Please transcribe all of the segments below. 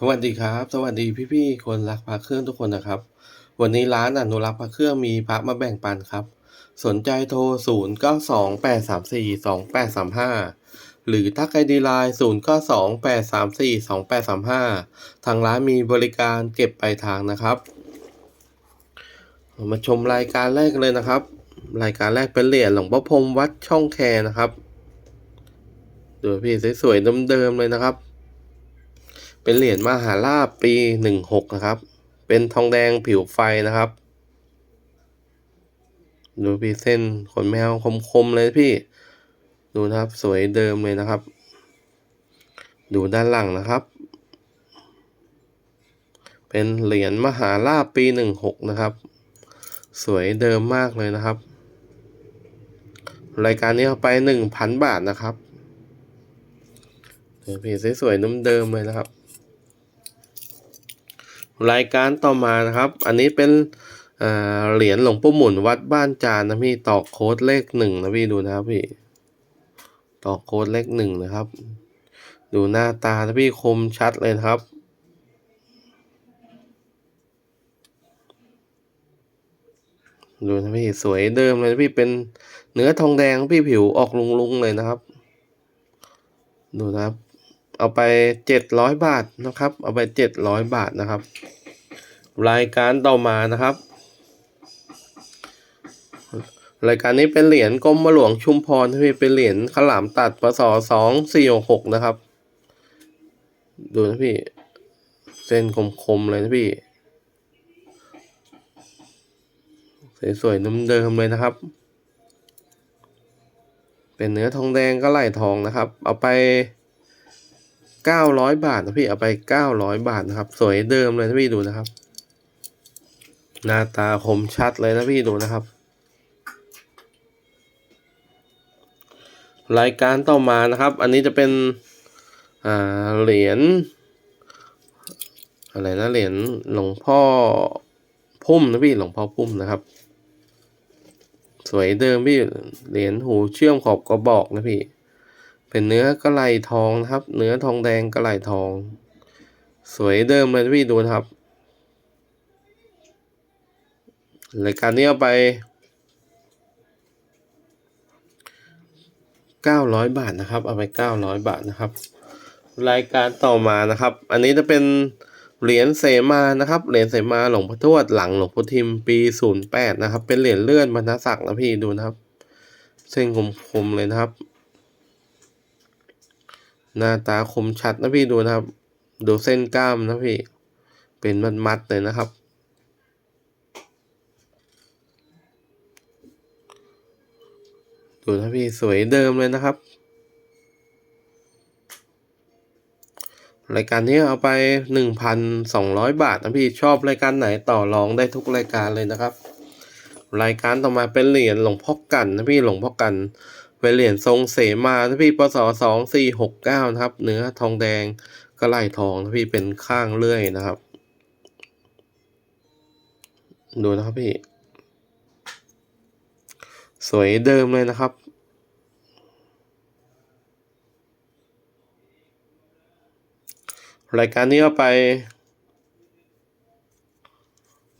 สวัสดีครับ สวัสดีพี่ๆคนรักพระเครื่องทุกคนนะครับ วันนี้ร้านอนุรักษ์พระเครื่องมีพระมาแบ่งปันครับ สนใจโทร 0 9 2 8 3 4 2 8 3 5 หรือถ้าใครดีไลน์0 9 2 8 3 4 2 8 3 5 ทางร้านมีบริการเก็บปลายทางนะครับมาชมรายการแรกเลยนะครับ รายการแรกเป็นเหรียญหลวงพ่อพรมวัดช่องแคนะครับดูพี่สวยๆเดิมๆเลยนะครับ เป็นเหรียญมหาลาภปีหนึ่งหกนะครับ เป็นทองแดงผิวไฟนะครับ ดูพี่เส้นขนแมวคมๆเลยพี่ ดูนะครับสวยเดิมเลยนะครับ ดูด้านหลังนะครับ เป็นเหรียญมหาลาภปีหนึ่งหกนะครับ สวยเดิมมากเลยนะครับ รายการนี้เอาไปหนึ่งพันบาทนะครับเดี๋ยวพี่สวยๆเดิมเลยนะครับ รายการต่อมานะครับ อันนี้เป็นเหรียญหลวงปู่หมุนวัดบ้านจานนะพี่ตอกโค้ดเลขหนึ่งนะพี่ดูนะครับพี่ตอกโค้ดเลขหนึ่งนะครับ ดูหน้าตานะพี่คมชัดเลยครับ ดูนะพี่สวยเดิมเลยนะพี่เป็นเนื้อทองแดงพี่ผิวออกลุงๆเลยนะครับ ดูนะครับ เอาไปเจ็ดร้อยบาทนะครับ เอาไปเจ็ดร้อยบาทนะครับ รายการต่อมานะครับ รายการนี้เป็นเหรียญกรมหลวงชุมพรที่เป็นเหรียญขลามตัดปศสองสี่หกนะครับ ดูนะพี่ เส้นคมๆเลยนะพี่ สวยๆเดิมเลยนะครับ เป็นเนื้อทองแดงก็ไหลทองนะครับ เอาไป เก้าร้อยบาทนะพี่เอาไปเก้าร้อยบาทนะครับ สวยเดิมเลยนะพี่ดูนะครับ หน้าตาคมชัดเลยนะพี่ดูนะครับ รายการต่อมานะครับ อันนี้จะเป็นเหรียญอะไรนะเหรียญหลวงพ่อพุ่มนะพี่หลวงพ่อพุ่มนะครับ สวยเดิมพี่เหรียญหูเชื่อมขอบกระบอกนะพี่ เป็นเนื้อกระไหลทองนะครับ เนื้อทองแดงกระไหลทอง สวยเดิมเลยพี่ดูนะครับรายการนี้เอาไปเก้าร้อยบาทนะครับ เอาไปเก้าร้อยบาทนะครับ รายการต่อมานะครับ อันนี้จะเป็นเหรียญเสมานะครับ เหรียญเสมาหลวงพ่อทวดหลังหลวงพ่อทิมปีศูนย์แปดนะครับ เป็นเหรียญเลื่อนบรรณศักดิ์นะพี่ดูนะครับ เส้นคมๆเลยนะครับ หน้าตาคมชัดนะพี่ดูนะครับ ดูเส้นกล้ามนะพี่ เป็นมัดๆเลยนะครับ ดูนะพี่สวยเดิมเลยนะครับ รายการนี้เอาไปหนึ่งพันสองร้อยบาทนะพี่ชอบรายการไหนต่อรองได้ทุกรายการเลยนะครับ รายการต่อมาเป็นเหรียญหลวงพ่อกันนะพี่หลวงพ่อกัน เป็นเหรียญทรงเสมานพี่ปศสองสี่หกเก้านะครับ เนื้อทองแดงกระไหลทองนพี่เป็นข้างเลื่อยนะครับ ดูนะครับพี่ สวยเดิมเลยนะครับรายการนี้เอาไป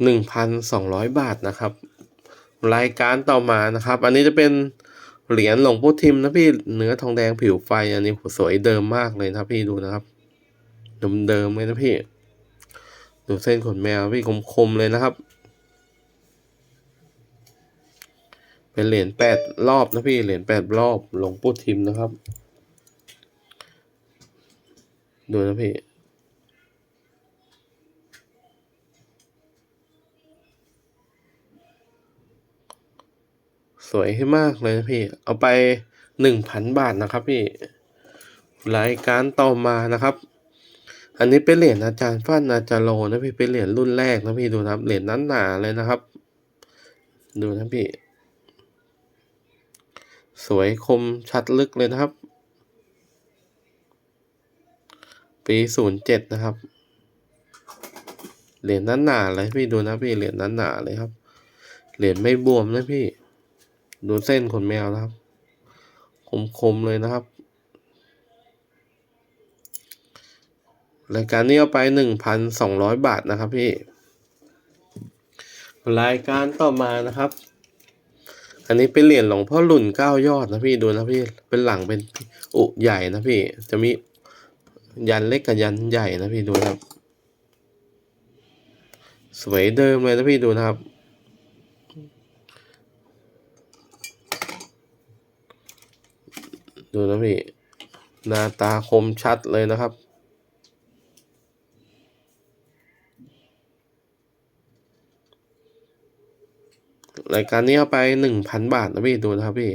หนึ่งพันสองร้อยบาทนะครับ รายการต่อมานะครับ อันนี้จะเป็น เหรียญหลวงพ่ทิมนะพี่เนื้อทองแดงผิวไฟ อันนี้สวยเดิมมากเลยนะพี่ดูนะครับเดิมเดิมเลยนะพี่ ดูเส้นขนแมวพี่คมๆเลยนะครับ เป็นเหรียญแปดรอบนะพี่เหรียญแปดรอบหลวงปู่ทิมนะครับ ดูนะพี่ สวยให้มากเลยนะพี่ เอาไปหนึ่งพันบาทนะครับพี่ รายการต่อมานะครับ อันนี้เป็นเหรียญอาจารย์ฟันอาจารย์โลนะพี่ เป็นเหรียญรุ่นแรกนะพี่ดูนะครับ เหรียญนั้นหนาเลยนะครับ ดูนะพี่ สวยคมชัดลึกเลยนะครับ ปีศูนย์เจ็ดนะครับ เหรียญนั้นหนาเลยพี่ดูนะพี่ เหรียญนั้นหนาเลยครับ เหรียญไม่บวมนะพี่ ดูเส้นขนแมวนะครับ คมๆเลยนะครับ รายการนี้เอาไปหนึ่งพันสองร้อยบาทนะครับพี่ รายการต่อมานะครับ อันนี้เป็นเหรียญหลวงพ่อหลุ่นเก้ายอดนะพี่ดูนะพี่ เป็นหลังเป็นอุใหญ่นะพี่ จะมียันเล็กกับยันใหญ่นะพี่ดูนะครับ สวยเดิมเลยนะพี่ดูนะครับ ดูนะพี่ หน้าตาคมชัดเลยนะครับ รายการนี้เอาไปหนึ่งพันบาทนะพี่ดูนะครับพี่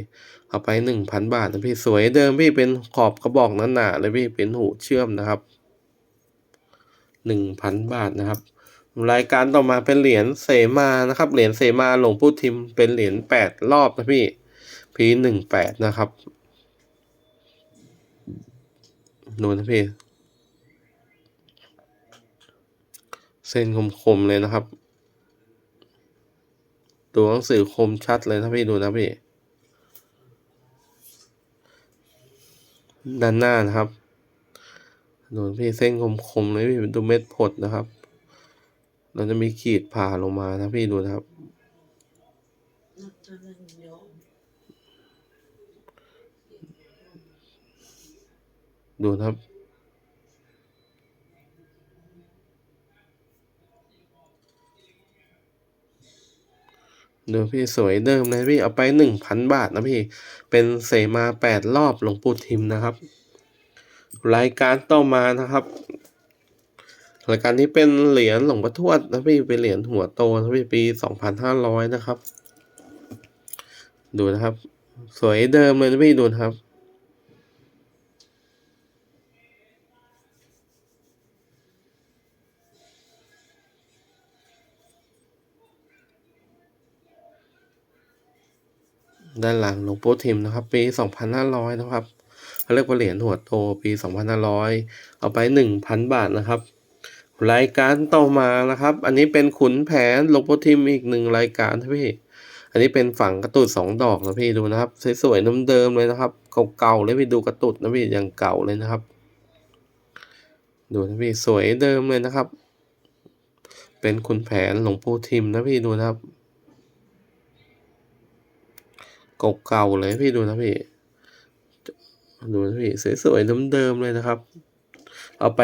เอาไปหนึ่งพันบาทนะพี่สวยเดิมพี่เป็นขอบกระบอกหนาๆเลยพี่เป็นหูเชื่อมนะครับหนึ่งพันบาทนะครับรายการต่อมาเป็นเหรียญเสมานะครับ เหรียญเสมาหลวงปู่ทิมเป็นเหรียญแปดรอบนะพี่พีหนึ่งแปดนะครับ ดูนะพี่ เส้นคมๆเลยนะครับ ตัวหนังสือคมชัดเลยนะพี่ดูนะพี่ ด้านหน้านะครับ ดูพี่เส้นคมๆเลยพี่ดูเม็ดผดนะครับ เราจะมีขีดผ่าลงมานะพี่ดูนะครับ ดูครับ ดูพี่สวยเดิมเลยพี่เอาไปหนึ่งพันบาทนะพี่ เป็นเสมาแปดรอบหลวงปู่ทิมนะครับ รายการต่อมานะครับรายการนี้เป็นเหรียญหลวงพ่อทวดนะพี่เป็นเหรียญหัวโตนะพี่ปีสองพันห้าร้อยนะครับ ดูนะครับ สวยเดิมเลยนะพี่ดูนะครับ ด้านหลังหลวงปู่ทิมนะครับ ปี 2500 นะครับเขาเรียกว่าเหรียญหัวโตปี 2500 เอาไป 1,000 บาทนะครับ รายการต่อมานะครับ อันนี้เป็นขุนแผนหลวงปู่ทิมอีกหนึ่งรายการนะพี่ อันนี้เป็นฝั่งกระตุดสองดอกนะพี่ดูนะครับสวยๆเดิมๆเลยนะครับเก่าๆเลยพี่ดูกระตุดนะพี่อยังเก่าเลยนะครับ ดูนะพี่สวยเดิมเลยนะครับ เป็นขุนแผนหลวงปู่ทิมนะพี่ดูนะครับ เก่าๆเลยพี่ดูนะพี่ ดูนะพี่สวยๆเดิมๆเลยนะครับ เอาไป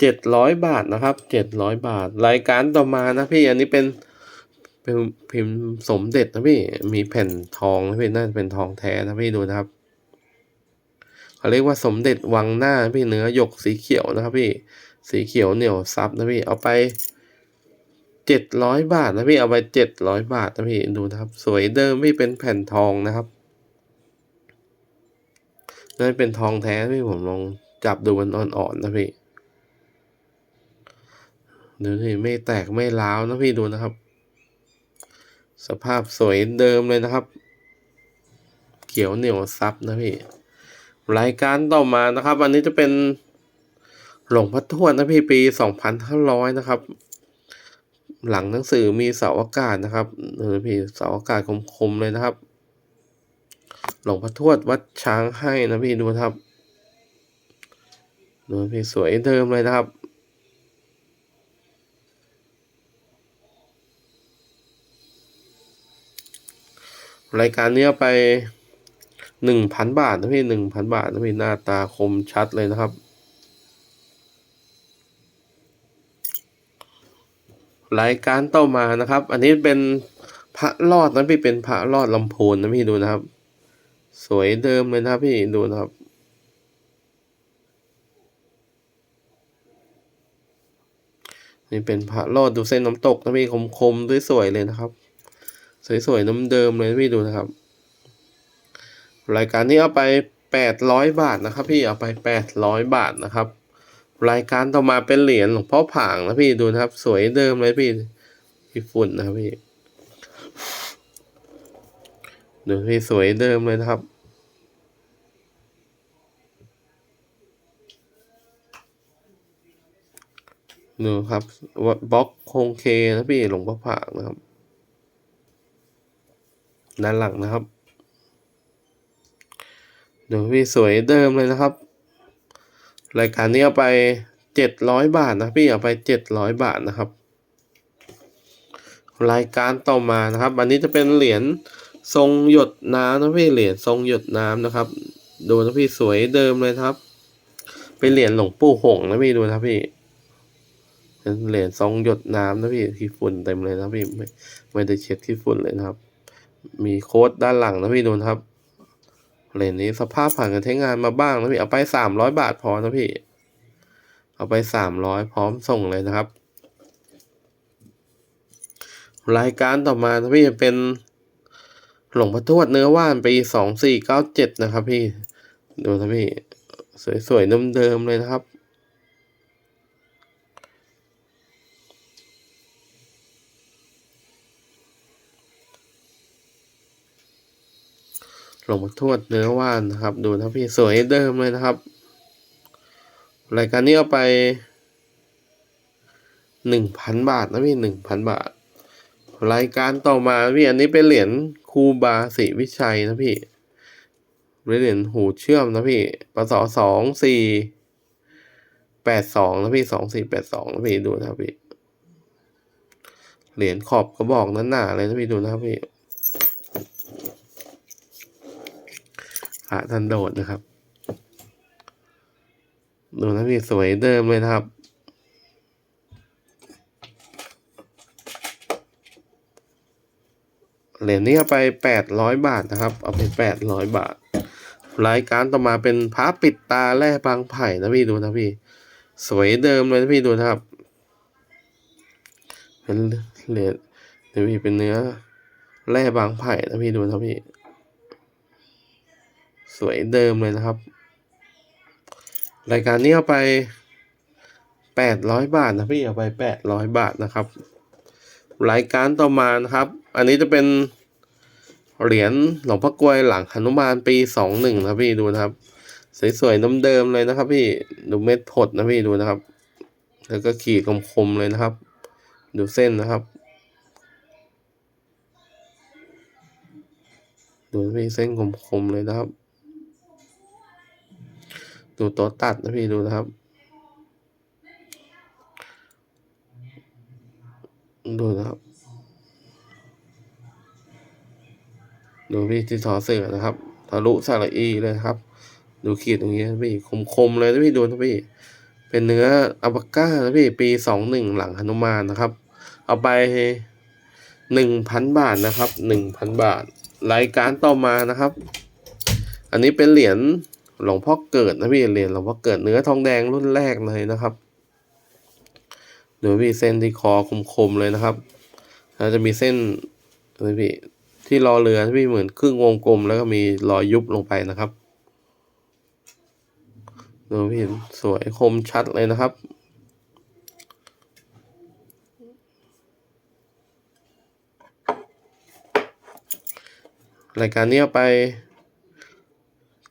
เจ็ดร้อยบาทนะครับเจ็ดร้อยบาท รายการต่อมานะพี่อันนี้เป็นเป็นพิมพ์สมเด็จนะพี่มีแผ่นทองนะพี่น่าจะเป็นทองแท้นะพี่ดูนะครับเขาเรียกว่าสมเด็จวังหน้าพี่เนื้อหยกสีเขียวนะครับพี่สีเขียวเหนียวซับนะพี่เอาไป เจ็ดร้อยบาทนะพี่เอาไปเจ็ดร้อยบาทนะพี่ดูนะครับ สวยเดิมพี่เป็นแผ่นทองนะครับนั่นเป็นทองแท้พี่ผมลองจับดูมันอ่อนๆนะพี่ดูนี่ไม่แตกไม่ร้าวนะพี่ดูนะครับ สภาพสวยเดิมเลยนะครับ เขียวเหนียวซับนะพี่รายการต่อมานะครับ อันนี้จะเป็นหลวงพ่อทวดนะพี่ปีสองพันห้าร้อยนะครับ หลังหนังสือมีเสาอากาศนะครับเออพี่เสาอากาศคมๆเลยนะครับ หลวงพ่อทวดวัดช้างให้นะพี่ดูครับดูพี่สวยเดิมเลยนะครับรายการนี้เอาไปหนึ่งพันบาทนะพี่หนึ่งพันบาทนะพี่หน้าตาคมชัดเลยนะครับ รายการต่อมานะครับ อันนี้เป็นพระรอดนะพี่เป็นพระรอดลำโพนนะพี่ดูนะครับ สวยเดิมเลยนะครับพี่ดูนะครับนี่เป็นพระรอดดูเส้นน้ำตกนะพี่คมๆสวยๆเลยนะครับ สวยๆน้ำเดิมเลยนะพี่ดูนะครับ รายการนี้เอาไปแปดร้อยบาทนะครับ พี่เอาไปแปดร้อยบาทนะครับ รายการต่อมาเป็นเหรียญหลวงพ่อผางนะพี่ดูนะครับ สวยเดิมเลยพี่พี่ฝุ่นนะครับพี่ดูพี่สวยเดิมเลยนะครับดูครับบล็อกโคงเคนะพี่หลวงพ่อผางนะครับ ด้านหลังนะครับดูพี่สวยเดิมเลยนะครับ รายการนี้เอาไปเจ็ดร้อยบาทนะพี่เอาไปเจ็ดร้อยบาทนะครับ รายการต่อมานะครับ อันนี้จะเป็นเหรียญทรงหยดน้ำนะพี่เหรียญทรงหยดน้ำนะครับ ดูนะพี่สวยเดิมเลยครับ เป็นเหรียญหลวงปู่หงนะพี่ดูนะพี่เป็นเหรียญทรงหยดน้ำนะพี่ที่ฝุ่นเต็มเลยนะพี่ไม่ไม่ได้เช็ดที่ฝุ่นเลยนะครับ มีโค้ดด้านหลังนะพี่ดูนะครับ เหรียญนี้สภาพผ่านการใช้งานมาบ้างนะพี่ เอาไปสามร้อยบาทพอนะพี่ เอาไปสามร้อยพร้อมส่งเลยนะครับ รายการต่อมานะพี่จะเป็นหลวงพ่อทวดเนื้อว่านปีสองสี่เก้าเจ็ดนะครับพี่ ดูนะพี่ สวยๆเดิมๆเลยนะครับ ลงพ่อทวดเนื้อว่านนะครับ ดูนะพี่สวยเดิมเลยนะครับ รายการนี้เอาไปหนึ่งพันบาทนะพี่หนึ่งพันบาท รายการต่อมาพี่อันนี้เป็นเหรียญคูบาศรีวิชัยนะพี่เหรียญหูเชื่อมนะพี่ปศสองสี่แปดสองนะพี่สองสี่แปดสองนะพี่ดูนะพี่เหรียญขอบกระบอกนั้นหนาเลยนะพี่ดูนะพี่ พระท่านโดดนะครับ ดูนะพี่สวยเดิมเลยนะครับ เหรียญนี้เอาไปแปดร้อยบาทนะครับ เอาไปแปดร้อยบาท รายการต่อมาเป็นพระปิดตาแร่บางไผ่นะพี่ดูนะพี่ สวยเดิมเลยนะพี่ดูนะครับเป็นเหรียญนะพี่เป็นเนื้อแร่บางไผ่นะพี่ดูนะพี่ สวยเดิมเลยนะครับ รายการนี้เอาไปแปดร้อยบาทนะพี่เอาไปแปดร้อยบาทนะครับ รายการต่อมานะครับ อันนี้จะเป็นเหรียญหลวงพ่อกลวยหลังหนุมานปีสองหนึ่งนะพี่ดูนะครับ สวยๆน้ำเดิมเลยนะครับ พี่ดูเม็ดผดนะพี่ดูนะครับ แล้วก็ขีดคมๆเลยนะครับ ดูเส้นนะครับ ดูพี่เส้นคมๆเลยนะครับ ดูตัวตัดนะพี่ดูนะครับ ดูนะครับ ดูพี่ที่ทอเสือนะครับทะลุสระอีเลยครับ ดูขีดตรงนี้พี่คมๆเลยนะพี่ดูนะพี่ เป็นเนื้ออัลปาก้านะพี่ปีสองหนึ่งหลังหนุมานนะครับ เอาไปหนึ่งพันบาทนะครับหนึ่งพันบาท รายการต่อมานะครับ อันนี้เป็นเหรียญ หลวงพ่อเกิดนะพี่เหรียญหลวงพ่อเกิดเนื้อทองแดงรุ่นแรกเลยนะครับโดูพี่เส้นที่คอคมๆเลยนะครับ แล้วจะมีเส้นอะพี่ที่รอเรือพี่เหมือนครึ่งวงกลม แล้วก็มีรอยยุบลงไปนะครับดูพี่สวยคมชัดเลยนะครับรายการนี้ไป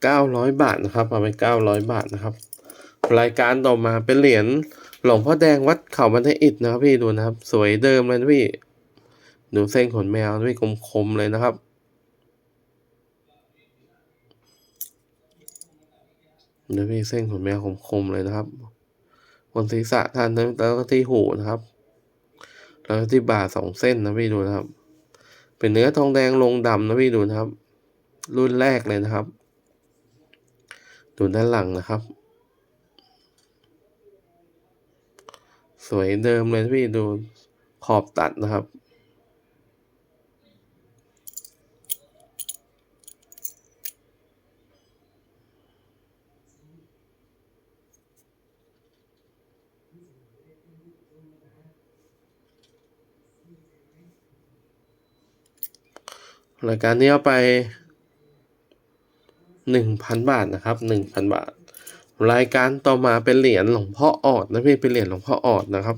เก้าร้อยบาทนะครับเอาไปเก้าร้อยบาทนะครับ รายการต่อมาเป็นเหรียญหลวงพ่อแดงวัดเขาบรรทัดอิฐนะครับพี่ดูนะครับ สวยเดิมเลยนะพี่ดูเส้นขนแมวนะพี่คมๆเลยนะครับดูพี่เส้นขนแมวคมๆเลยนะครับบนศีรษะท่านแล้วก็ที่หูนะครับแล้วก็ที่บ่าสองเส้นนะพี่ดูนะครับ เป็นเนื้อทองแดงลงดำนะพี่ดูนะครับ รุ่นแรกเลยนะครับ ดูด้านหลังนะครับ สวยเดิมเลยพี่ดูขอบตัดนะครับ รายการนี้เอาไป หนึ่งพันบาทนะครับหนึ่งพันบาท รายการต่อมาเป็นเหรียญหลวงพ่อออดนะพี่เป็นเหรียญหลวงพ่อออดนะครับ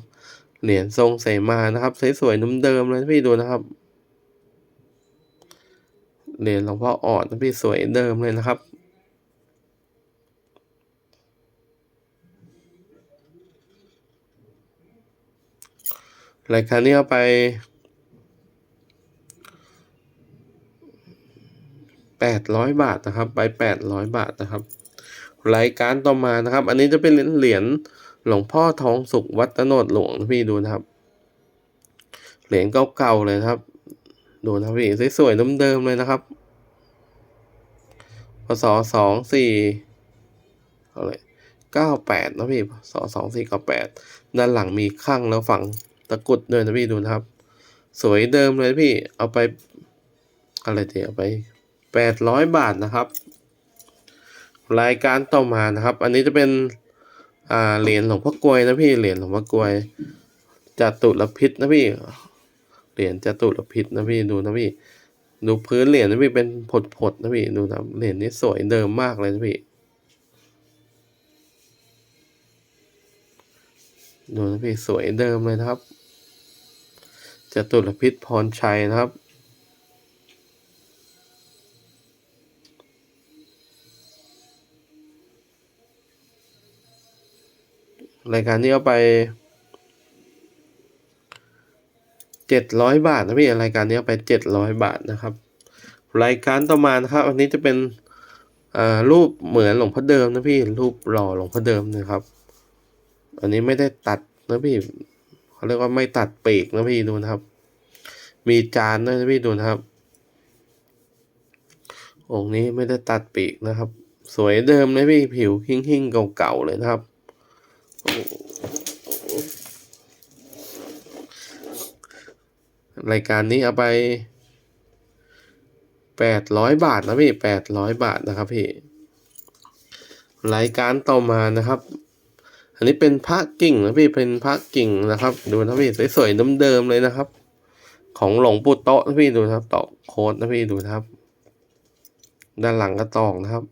เหรียญทรงเสมานะครับสวยๆเดิมๆเลยพี่ดูนะครับ เหรียญหลวงพ่อออดนะพี่สวยเดิมเลยนะครับรายการนี้เอาไป แปดร้อยบาทนะครับ ไปแปดร้อยบาทนะครับ รายการต่อมานะครับ อันนี้จะเป็นเหรียญหลวงพ่อทองสุขวัดตโนดหลวงนะพี่ดูนะครับ เหรียญเก่าๆเลยครับ ดูนะครับพี่สวยๆเดิมๆเลยนะครับพศสองสี่อะไรเก้าแปดนะพี่สสองสี่เก้าแปดด้านหลังมีข้างแล้วฝังตะกุดด้วยนะพี่ดูนะครับ สวยเดิมเลยพี่ เอาไปอะไรเดี๋ยวไป แปดร้อยบาทนะครับ รายการต่อมานะครับ อันนี้จะเป็นอ่าเหรียญหลวงพ่อกลวยนะพี่เหรียญหลวงพ่อกลวยจตุรพิษนะพี่เหรียญจตุรพิษนะพี่ดูนะพี่ดูพื้นเหรียญนะพี่เป็นผดๆนะพี่ดูนะเหรียญนี้สวยเดิมมากเลยนะพี่ดูนะพี่สวยเดิมเลยนะครับจตุรพิษพรชัยนะครับ รายการนี้เอาไปเจ็ดร้อยบาทนะพี่รายการนี้เอาไปเจ็ดร้อยบาทนะครับ รายการต่อมานะครับ อันนี้จะเป็นอ่ารูปเหมือนหลวงพ่อเดิมนะพี่รูปหล่อหลวงพ่อเดิมนะครับ อันนี้ไม่ได้ตัดนะพี่เขาเรียกว่าไม่ตัดปีกนะพี่ดูนะครับ มีจานด้วยนะพี่ดูนะครับ องค์นี้ไม่ได้ตัดปีกนะครับ สวยเดิมนะพี่ผิวหิ่งๆเก่าๆเลยนะครับ รายการนี้เอาไปแปดร้อยบาทนะพี่แปดร้อยบาทนะครับพี่รายการต่อมานะครับ อันนี้เป็นพระกิ่งนะพี่เป็นพระกิ่งนะครับ ดูนะพี่สวยๆเดิมๆเลยนะครับ ของหลวงปู่โตนะพี่ดูนะครับตอกโค้ดนะพี่ดูนะครับ ด้านหลังก็ตอกนะครับ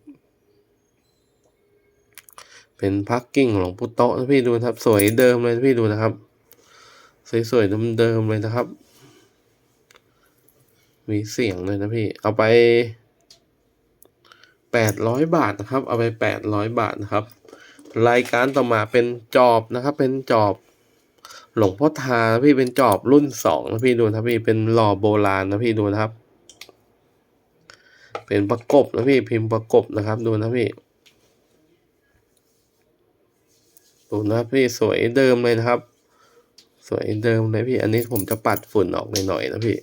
เป็นพักกิ้งหลวงปู่โตะนะพี่ดูนะครับ สวยเดิมเลยนะพี่ดูนะครับ สวยๆเดิมๆเลยนะครับ มีเสียงเลยนะพี่ เอาไปแปดร้อยบาทนะครับ เอาไปแปดร้อยบาทนะครับ รายการต่อมาเป็นจอบนะครับ เป็นจอบหลวงพ่อทานะพี่เป็นจอบรุ่นสองนะพี่ดูนะครับพี่เป็นหล่อโบราณนะพี่ดูนะครับ เป็นประกบนะพี่พิมพ์ประกบนะครับดูนะพี่ ดูนะพี่สวยเดิมเลยนะครับ สวยเดิมเลยพี่ อันนี้ผมจะปัดฝุ่นออกหน่อยๆนะพี่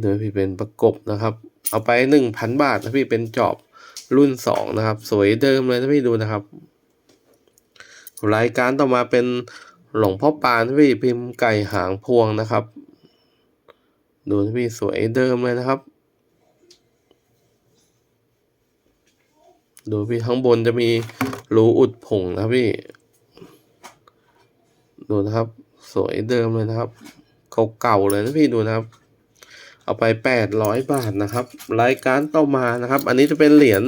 เดี๋ยวพี่เป็นประกบนะครับ เอาไปหนึ่งพันบาทนะพี่เป็นจอบรุ่นสองนะครับ สวยเดิมเลยนะพี่ดูนะครับ รายการต่อมาเป็นหลวงพ่อปานนะพี่พิมพ์ไก่หางพวงนะครับ ดูนะพี่สวยเดิมเลยนะครับ ดูพี่ข้างบนจะมีรูอุดผงนะครับพี่ ดูนะครับ สวยเดิมเลยนะครับ เก่าๆเลยนะพี่ดูนะครับ เอาไปแปดร้อยบาทนะครับ รายการต่อมานะครับ อันนี้จะเป็นเหรียญ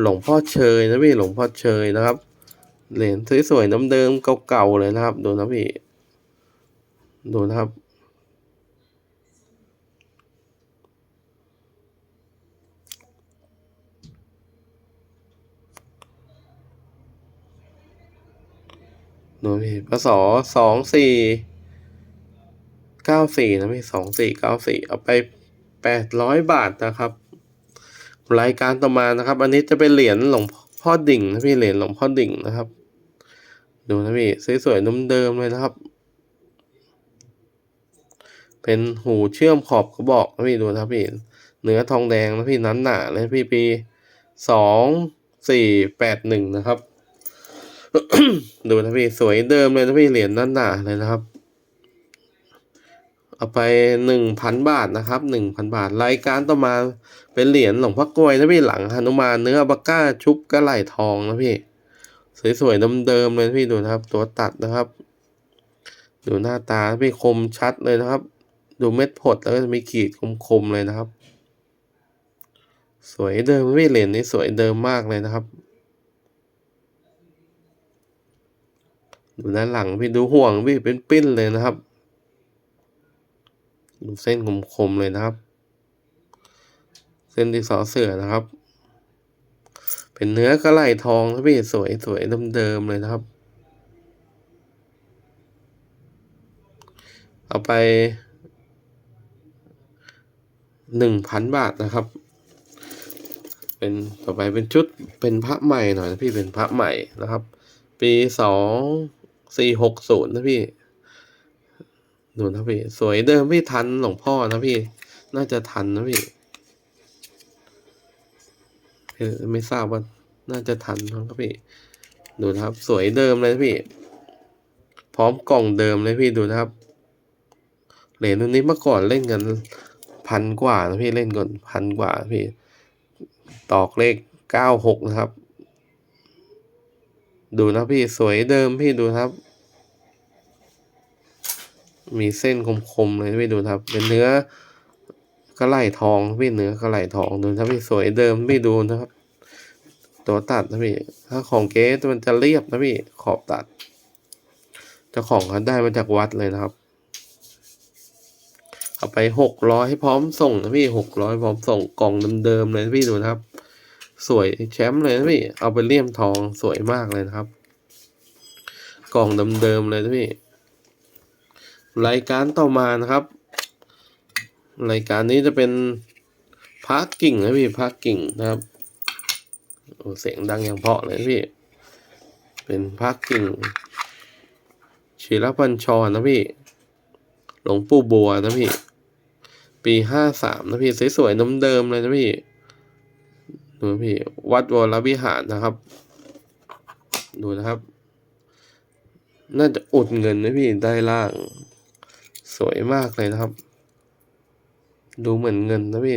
หลวงพ่อเชยนะพี่หลวงพ่อเชยนะครับ เหรียญสวยๆน้ำเดิมเก่าๆเลยนะครับ ดูนะพี่ ดูนะครับ ดูพี่พศสองสี่เก้าสี่นะพี่สองสี่เก้าสี่เอาไปแปดร้อยบาทนะครับ รายการต่อมานะครับ อันนี้จะเป็นเหรียญหลวงพ่อดิ่งนะพี่เหรียญหลวงพ่อดิ่งนะครับ ดูนะพี่สวยๆเดิมเลยนะครับ เป็นหูเชื่อมขอบกระบอกนะพี่ดูนะพี่เนื้อทองแดงนะพี่นั้นหนาเลยพี่ปีสองสี่แปดหนึ่งนะครับ ดูนะพี่สวยเดิมเลยนะพี่เหรียญนั้นหนาเลยนะครับ เอาไปหนึ่งพันบาทนะครับหนึ่งพันบาท รายการต่อมาเป็นเหรียญหลวงพ่อกลวยนะพี่หลังหนุมานเนื้อบัก้าชุบกระไหลทองนะพี่ สวยๆเดิมๆเลยนะพี่ดูนะครับ ตัวตัดนะครับ ดูหน้าตาพี่คมชัดเลยนะครับ ดูเม็ดผดแล้วก็จะมีขีดคมๆเลยนะครับ สวยเดิมพี่เหรียญนี้สวยเดิมมากเลยนะครับ ดูด้านหลังพี่ดูห่วงพี่เป็นปิ้นเลยนะครับ ดูเส้นคมๆเลยนะครับ เส้นที่สอเสือนะครับ เป็นเนื้อกระไหลทองนะพี่สวยสวยเดิมๆเลยนะครับ เอาไปหนึ่งพันบาทนะครับ เป็นต่อไปเป็นชุดเป็นพระใหม่หน่อยนะพี่เป็นพระใหม่นะครับ ปีสอง สี่หกศูนย์นะพี่ ดูนะพี่ สวยเดิมพี่ทันหลวงพ่อนะพี่ น่าจะทันนะพี่ไม่ทราบว่าน่าจะทันครับพี่ ดูนะครับ สวยเดิมเลยพี่ พร้อมกล่องเดิมเลยพี่ดูนะครับเหรียญตัวนี้เมื่อก่อนเล่นกันพันกว่านะพี่เล่นก่อนพันกว่าพี่ ตอกเลขเก้าหกนะครับ ดูนะพี่สวยเดิมพี่ดูครับ มีเส้นคมๆเลยพี่ดูครับ เป็นเนื้อกระไหล่ทองพี่เนื้อกระไหล่ทองดูนะพี่สวยเดิมพี่ดูนะครับ ตัวตัดนะพี่ ถ้าของเก๊มันจะเรียบนะพี่ขอบตัดเจ้าของเขาได้มาจากวัดเลยนะครับเอาไปหกร้อยพร้อมส่งนะพี่หกร้อยพร้อมส่งกล่องเดิมๆเลยพี่ดูนะครับ สวยแชมป์เลยนะพี่ เอาไปเลี่ยมทองสวยมากเลยนะครับ กล่องเดิมๆเลยนะพี่ รายการต่อมานะครับ รายการนี้จะเป็นพักกิ่งนะพี่พักกิ่งนะครับโอ้เสียงดังอย่างเพาะเลยนะพี่ เป็นพักกิ่งศิลปัญชรนะพี่ หลวงปู่บัวนะพี่ ปีห้าสามนะพี่สวยๆน้ำเดิมเลยนะพี่ ดูพี่วัดวรวิหารนะครับ ดูนะครับ น่าจะอุดเงินนะพี่ได้ล่าง สวยมากเลยนะครับ ดูเหมือนเงินนะพี่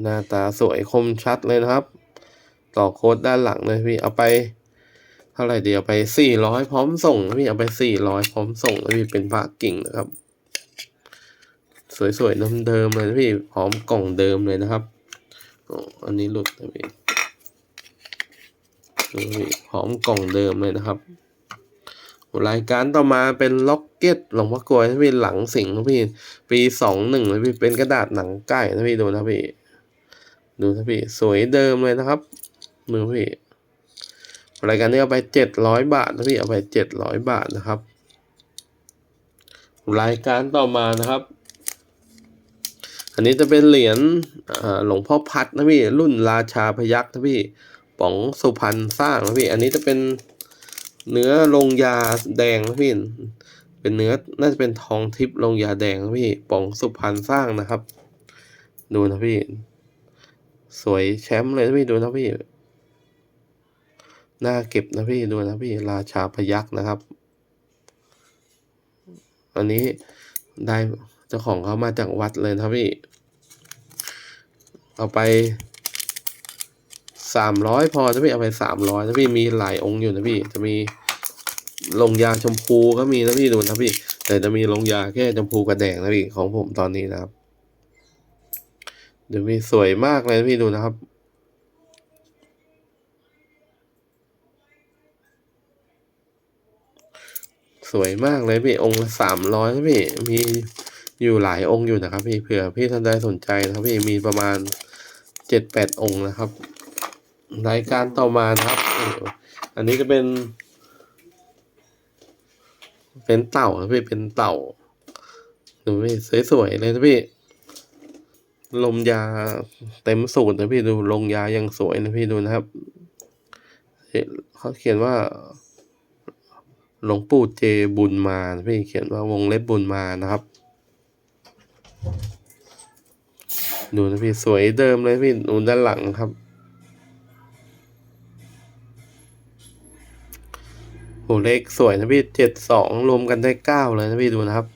หน้าตาสวยคมชัดเลยนะครับ ต่อโค้ดด้านหลังเลยพี่เอาไปเท่าไหร่เดียวไปสี่ร้อยพร้อมส่งพี่เอาไปสี่ร้อยพร้อมส่งพี่เป็นพระกิ่งนะครับ สวยๆเดิมๆเลยนะพี่พร้อมกล่องเดิมเลยนะครับอันนี้หลุดนะพี่ดูพี่พร้อมกล่องเดิมเลยนะครับ รายการต่อมาเป็นล็อกเก็ตหลวงพ่อกลวยนะพี่หลังสิงห์นะพี่ ปีสองหนึ่งนะพี่เป็นกระดาษหนังไก่นะพี่ดูนะพี่ ดูนะพี่สวยเดิมเลยนะครับมือพี่รายการนี้เอาไปเจ็ดร้อยบาทนะพี่เอาไปเจ็ดร้อยบาทนะครับ รายการต่อมานะครับ อันนี้จะเป็นเหรียญหลวงพ่อพัดนะพี่ รุ่นราชาพยักษ์นะพี่ป๋องสุพรรณสร้างนะพี่ อันนี้จะเป็นเนื้อลงยาแดงนะพี่ เป็นเนื้อน่าจะเป็นทองทิพย์ลงยาแดงนะพี่ ป๋องสุพรรณสร้างนะครับ ดูนะพี่ สวยแชมป์เลยนะพี่ดูนะพี่น้าเก็บนะพี่ดูนะพี่ ราชาพยักษ์นะครับ อันนี้ได้เจ้าของเขามาจากวัดเลยนะครับพี่ เอาไปสามร้อยพอนะพี่เอาไปสามร้อยนะพี่มีหลายองค์อยู่นะพี่จะมีลงยาชมพูก็มีนะพี่ดูนะพี่แต่จะมีลงยาแค่ชมพูกับแดงนะพี่ของผมตอนนี้นะครับเดี๋ยวมีสวยมากเลยนะพี่ดูนะครับสวยมากเลยพี่องค์ละสามร้อยนะพี่มีอยู่หลายองค์อยู่นะครับ พี่เผื่อพี่ท่านใดสนใจนะครับพี่มีประมาณ เจ็ดแปดองค์นะครับ รายการต่อมานะครับ อันนี้จะเป็น เป็นเต่านะพี่เป็นเต่าดูพี่สวยๆเลยนะพี่ ลมยาเต็มสูตรนะพี่ดูลงยายังสวยนะพี่ดูนะครับเขาเขียนว่าหลวงปู่เจบุญมาพี่เขียนว่าวงเล็บบุญมานะครับ ดูนะพี่สวยเดิมเลยพี่นูด้านหลังครับ โหเลขสวยนะพี่เจ็ดสองรวมกันได้เก้าเลยนะพี่ดูนะครับ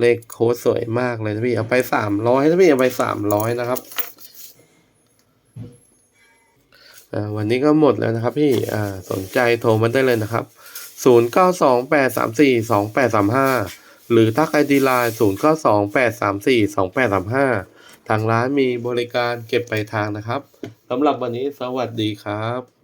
เลขโค้ดสวยมากเลยนะพี่เอาไปสามร้อยนะพี่เอาไปสามร้อยนะครับวันนี้ก็หมดแล้วนะครับพี่สนใจโทรมาได้เลยนะครับ 0928342835 หรือทักไอดีไลน์0928342835 ทางร้านมีบริการเก็บไปลายทางนะครับสำหรับวันนี้สวัสดีครับ